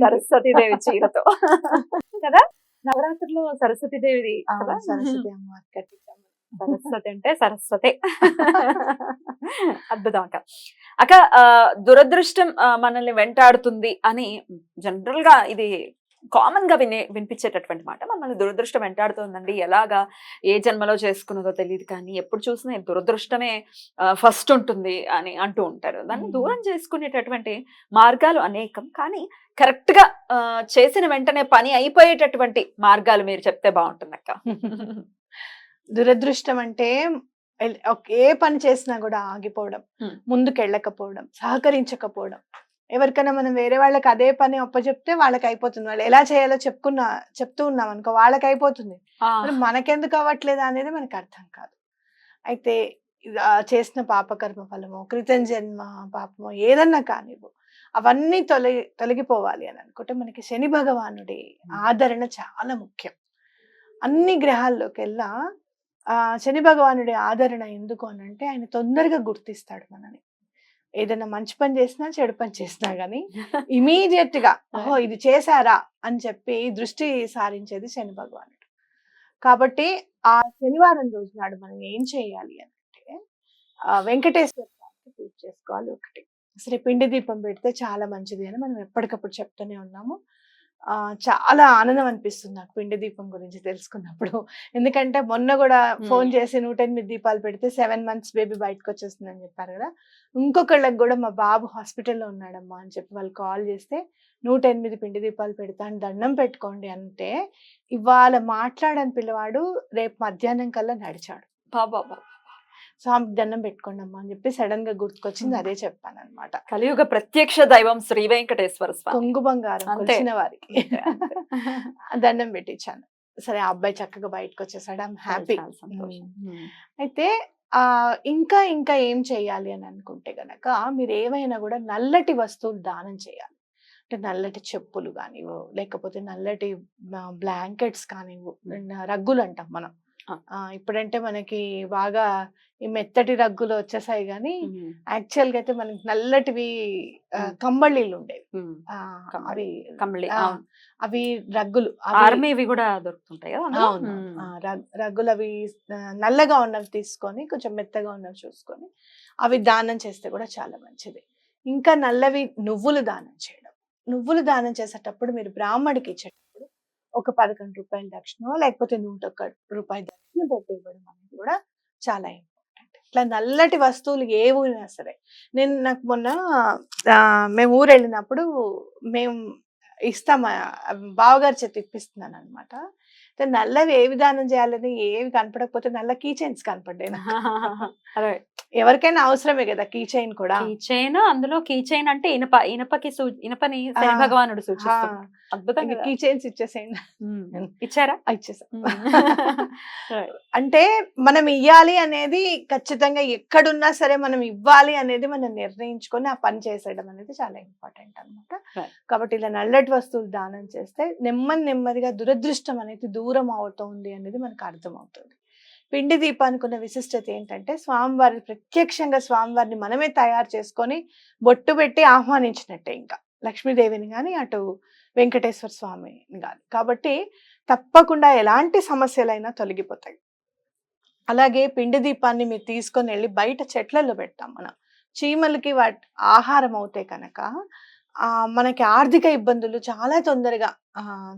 సరస్వతీదేవి చీరతో. కదా? నవరాత్రులు కదా? సరస్వతి అమ్మవారి కట్టించాము. సరస్వతి అంటే సరస్వతి. అద్భుతం అక్క. అక్క ఆ, దురదృష్టం మనల్ని వెంటాడుతుంది అని జనరల్గా ఇది కామన్గా వినే వినిపించేటటువంటి మాట. మమ్మల్ని దురదృష్టం వెంటాడుతుందండి. ఎలాగా ఏ జన్మలో చేసుకున్నదో తెలియదు కానీ ఎప్పుడు చూసినా దురదృష్టమే ఫస్ట్ ఉంటుంది అని అంటూ ఉంటారు. దాన్ని. దూరం చేసుకునేటటువంటి మార్గాలు అనేకం. కానీ కరెక్ట్గా చేసిన వెంటనే పని అయిపోయేటటువంటి మార్గాలు మీరు చెప్తే బాగుంటుంది అక్క దురదృష్టం అంటే ఏ పని చేసినా కూడా ఆగిపోవడం. ముందుకు వెళ్ళకపోవడం సహకరించకపోవడం ఎవరికైనా మనం వేరే వాళ్ళకి అదే పని అప్పచెప్తే వాళ్ళకి అయిపోతుంది వాళ్ళు ఎలా చేయాలో చెప్పుకున్నా చెప్తూ ఉన్నాం అనుకో వాళ్ళకి అయిపోతుంది మనకెందుకు అవ్వట్లేదు అనేది మనకు అర్థం కాదు. అయితే చేసిన పాపకర్మ ఫలమో కృతం జన్మ పాపమో ఏదన్నా కానివ్వు అవన్నీ తొలగి తొలగిపోవాలి అని అనుకుంటే మనకి శని భగవానుడి ఆదరణ చాలా ముఖ్యం. అన్ని గ్రహాల్లోకెల్లా ఆ శని భగవానుడి ఆదరణ ఎందుకు అని అంటే ఆయన తొందరగా గుర్తిస్తాడు మనని. ఏదైనా మంచి పని చేసినా చెడు పని చేసినా గానీ ఇమీడియట్గా ఓహో ఇది చేశారా? అని చెప్పి దృష్టి సారించేది శని భగవానుడు. కాబట్టి ఆ శనివారం రోజు నాడు మనం ఏం చేయాలి అని అంటే వెంకటేశ్వర స్వామికి పూజ చేసుకోవాలి ఒకటి. అసలు పిండి దీపం పెడితే చాలా మంచిది అని మనం ఎప్పటికప్పుడు చెప్తూనే ఉన్నాము. చాలా ఆనందం అనిపిస్తుంది నాకు పిండి దీపం గురించి తెలుసుకున్నప్పుడు. ఎందుకంటే మొన్న కూడా ఫోన్ చేసి నూట ఎనిమిది దీపాలు పెడితే సెవెన్ మంత్స్ బేబీ బయటకు వచ్చేస్తుందని చెప్పారు కదా. ఇంకొకళ్ళకి కూడా మా బాబు హాస్పిటల్లో ఉన్నాడమ్మా అని చెప్పి వాళ్ళు కాల్ చేస్తే నూట ఎనిమిది పిండి దీపాలు పెడతాను దండం పెట్టుకోండి అంటే ఇవాళ మాట్లాడని పిల్లవాడు రేపు మధ్యాహ్నం కల్లా నడిచాడు. బాబా బాబా. స్వామికి దండం పెట్టుకోండి అమ్మా అని చెప్పి సడన్గా గుర్తుకొచ్చింది. అదే చెప్పాను అనమాట కలియుగ ప్రత్యక్ష దైవం శ్రీ వెంకటేశ్వర స్వామి. కొంగు బంగారం. కొలిచిన వారికి. దండం పెట్టించాను. సరే ఆ అబ్బాయి చక్కగా బయటకు వచ్చేసాడు. I'm happy. అయితే ఆ ఇంకా ఇంకా ఏం చేయాలి అని అనుకుంటే గనక మీరు ఏవైనా కూడా నల్లటి వస్తువులు దానం చేయాలి. అంటే నల్లటి చెప్పులు కానివ్వు లేకపోతే నల్లటి బ్లాంకెట్స్ కానివ్వు రగ్గులు అంటాం మనం. ఇప్పుడంటే మనకి బాగా ఈ మెత్తటి రగ్గులు వచ్చేసాయి కానీ. యాక్చువల్గా అయితే మనకి నల్లటివి. కంబళీలు ఉండేవి కంబళి. అవి. అవి రగ్గులు ఆర్మీవి కూడా దొరుకుతుంటాయి? అవును రగ్గులు అవి నల్లగా ఉన్నవి తీసుకొని కొంచెం మెత్తగా ఉన్నవి చూసుకొని అవి దానం చేస్తే కూడా చాలా మంచిది ఇంకా నల్లవి నువ్వులు దానం చేయడం నువ్వులు దానం చేసేటప్పుడు మీరు బ్రాహ్మడికి ఇచ్చేటప్పుడు ఒక పదకొండు రూపాయల దక్షిణ లేకపోతే నూట ఒక్క రూపాయల దక్షిణ పెట్టి ఇవ్వడం అనేది కూడా చాలా ఇంపార్టెంట్ ఇట్లా నల్లటి వస్తువులు ఏవైనా సరే. నేను నాకు మొన్న మేము ఊరు వెళ్ళినప్పుడు మేము ఇస్తాం బావగారు బావగారి చేతి ఇప్పిస్తున్నాను అనమాట నల్లవి ఏ విధానం చేయాలని ఏవి కనపడకపోతే నల్ల కీ చైన్స్ కనపడ్డాయి ఎవరికైనా అవసరమే కదా కీ చైన్ కూడా. కీ చైన్ అందులో కీ చైన్ అంటే ఇనప ఇనపకి సూ ఇనపని భగవానుడు సూచిస్తుంది అద్భుతంగా కీ చైన్స్ ఇచ్చేసేయండి. ఇచ్చారా? ఇచ్చేసాం. అంటే మనం ఇవ్వాలి అనేది ఖచ్చితంగా ఎక్కడున్నా సరే మనం ఇవ్వాలి అనేది మనం నిర్ణయించుకొని ఆ పని చేసేయడం అనేది చాలా ఇంపార్టెంట్ అన్నమాట. Right. కాబట్టి ఇలా నల్లటి వస్తువులు దానం చేస్తే నెమ్మది నెమ్మదిగా దురదృష్టం అనేది దూరం దూరం అవుతుంది అనేది మనకు అర్థమవుతుంది. పిండి దీపానికి ఉన్న విశిష్టత ఏంటంటే స్వామివారి ప్రత్యక్షంగా స్వామివారిని మనమే తయారు చేసుకొని బొట్టు పెట్టి ఆహ్వానించినట్టే ఇంకా. లక్ష్మీదేవిని కానీ అటు వెంకటేశ్వర స్వామిని కానీ కాబట్టి తప్పకుండా ఎలాంటి సమస్యలైనా తొలగిపోతాయి. అలాగే పిండి దీపాన్ని మీరు తీసుకొని వెళ్ళి బయట చెట్లలో పెడతాం మనం. చీమలకి వాటి ఆహారం అవుతే కనుక మనకి ఆర్థిక ఇబ్బందులు చాలా తొందరగా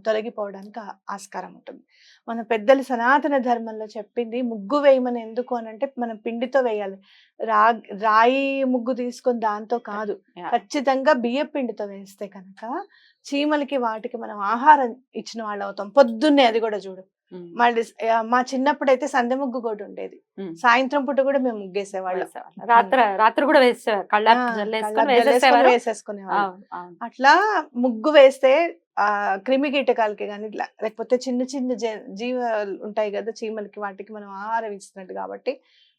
తొలగిపోవడానికి ఆస్కారం ఉంటుంది. మన పెద్దలు సనాతన ధర్మంలో చెప్పింది ముగ్గు వేయమని ఎందుకు అని అంటే మనం పిండితో వేయాలి. రా రాయి ముగ్గు తీసుకొని దాంతో కాదు. ఖచ్చితంగా బియ్య పిండితో వేస్తే కనుక చీమలకి వాటికి మనం ఆహారం ఇచ్చిన వాళ్ళు అవుతాం పొద్దున్నే అది కూడా చూడు. మళ్ళీ మా చిన్నప్పుడు అయితే సందె ముగ్గు కూడా ఉండేది. సాయంత్రం పూట కూడా మేము ముగ్గేసేవాళ్ళం. రాత్రి రాత్రి కూడా వేసేవారు వేసేసుకునేవాళ్ళం. అట్లా ముగ్గు వేస్తే ఆ క్రిమి కీటకాలకి కానీ ఇట్లా లేకపోతే చిన్న చిన్న జీవాలు ఉంటాయి కదా చీమలకి వాటికి మనం ఆహారం ఇస్తున్నట్టు కాబట్టి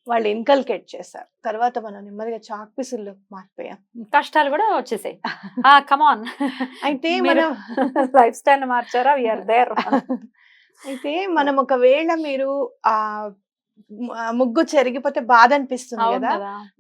వాళ్ళు ఇన్కల్కేట్ చేశారు. తర్వాత మనం నెమ్మదిగా చాక్ పీసుల్లో మారిపోయాం. కష్టాలు కూడా వచ్చేసాయి. కమాన్ అయితే మనం లైఫ్ స్టైల్ మార్చారా? విఆర్ దేర్ అయితే మనం ఒకవేళ మీరు ఆ ముగ్గు చెరిగిపోతే బాధ అనిపిస్తుంది కదా?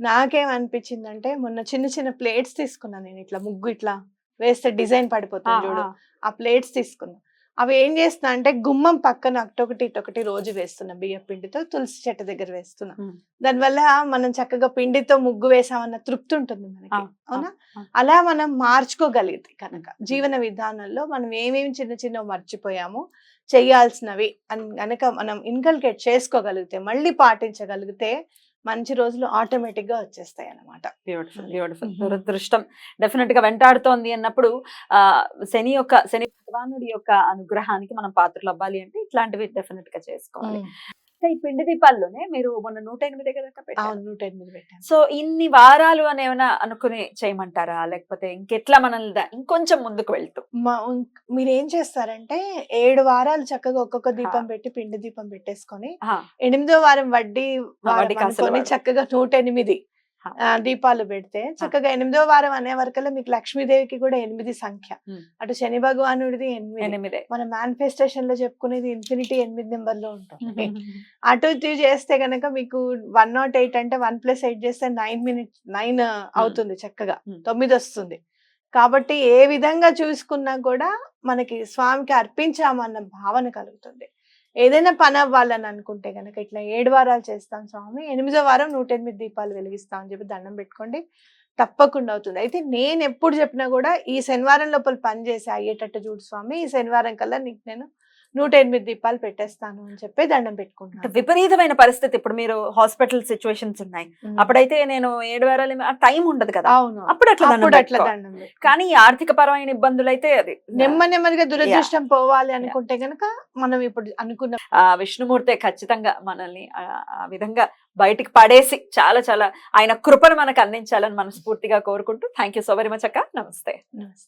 నాకేం అనిపించిందంటే మొన్న చిన్న చిన్న ప్లేట్స్ తీసుకున్నాను నేను ఇట్లా ముగ్గు ఇట్లా వేస్తే డిజైన్ పడిపోతుంది చూడు. ఆ. ప్లేట్స్ తీసుకున్నా. అవి ఏం చేస్తున్నా అంటే గుమ్మం పక్కన అటొకటి ఇటొకటి రోజు వేస్తున్నా. బియ్య పిండితో తులసి చెట్టు దగ్గర వేస్తున్నా. దానివల్ల మనం చక్కగా పిండితో ముగ్గు వేసామన్న తృప్తి ఉంటుంది మనకి. అవునా. అలా మనం మార్చుకోగలిగితే కనుక జీవన విధానంలో మనం ఏమేమి చిన్న చిన్న మర్చిపోయామో చేయాల్సినవి అని గనక మనం ఇన్కల్కేట్ చేసుకోగలిగితే మళ్ళీ పాటించగలిగితే మంచి రోజులు ఆటోమేటిక్గా వచ్చేస్తాయి అన్నమాట బ్యూటిఫుల్ బ్యూటిఫుల్. దురదృష్టం. డెఫినెట్గా వెంటాడుతోంది అన్నప్పుడు ఆ శని యొక్క శని భగవానుడి యొక్క అనుగ్రహానికి మనం పాత్రలు అవ్వాలి అంటే ఇట్లాంటివి డెఫినెట్గా చేసుకోవాలి. ఈ పిండి దీపాల్లోనే మీరు మొన్న నూట ఎనిమిది కదా నూట ఎనిమిది పెట్టాను. సో ఇన్ని వారాలు అని ఏమైనా అనుకుని చేయమంటారా? లేకపోతే ఇంకెట్లా మనల్ని ఇంకొంచెం ముందుకు వెళ్తూ? మీరు ఏం చేస్తారంటే ఏడు వారాలు చక్కగా ఒక్కొక్క దీపం పెట్టి పిండి దీపం పెట్టేసుకొని ఎనిమిదో వారం వడ్డీ వారం. చక్కగా నూట ఎనిమిది దీపాలు పెడితే చక్కగా ఎనిమిదో వారం అనే వరకల్లా మీకు లక్ష్మీదేవికి కూడా ఎనిమిది సంఖ్య. అటు శని భగవానుడిది ఎనిమిది. ఎనిమిదే. మన మేనిఫెస్టేషన్లో చెప్పుకునేది ఇన్ఫినిటీ ఎనిమిది నెంబర్లో ఉంటుంది. అటు ఇటు చేస్తే గనక మీకు వన్ నాట్ ఎయిట్ అంటే వన్ ప్లస్ ఎయిట్ చేస్తే నైన్ మినిట్స్ నైన్ అవుతుంది చక్కగా. తొమ్మిది వస్తుంది. కాబట్టి ఏ విధంగా చూసుకున్నా కూడా మనకి స్వామికి అర్పించామన్న భావన కలుగుతుంది. ఏదైనా పని అవ్వాలని అనుకుంటే గనక ఇట్లా ఏడు వారాలు చేస్తాం స్వామి ఎనిమిదో వారం నూట ఎనిమిది దీపాలు వెలిగిస్తాం అని చెప్పి దండం పెట్టుకోండి. తప్పకుండా అవుతుంది. అయితే నేను ఎప్పుడు చెప్పినా కూడా ఈ శనివారం లోపల పని చేసి అయ్యేటట్టు చూడు స్వామి ఈ శనివారం కల్లా నీకు నేను నూట ఎనిమిది దీపాలు పెట్టేస్తాను అని చెప్పి దండం పెట్టుకుంటాను విపరీతమైన పరిస్థితి ఇప్పుడు మీరు హాస్పిటల్ సిచ్యువేషన్స్ ఉన్నాయి. అప్పుడైతే నేను ఏడు వారాలు టైం ఉండదు కదా. అవును. అప్పుడు అట్లా అట్లా. దండం. కానీ ఆర్థిక పరమైన ఇబ్బందులు అయితే అది. నెమ్మది నెమ్మదిగా దురదృష్టం పోవాలి అనుకుంటే గనక మనం ఇప్పుడు అనుకున్న ఆ విష్ణుమూర్తి ఖచ్చితంగా మనల్ని ఆ విధంగా బయటికి పడేసి చాలా చాలా ఆయన కృపను మనకు అందించాలని మనస్ఫూర్తిగా కోరుకుంటూ. Thank you so very much అక్క. నమస్తే.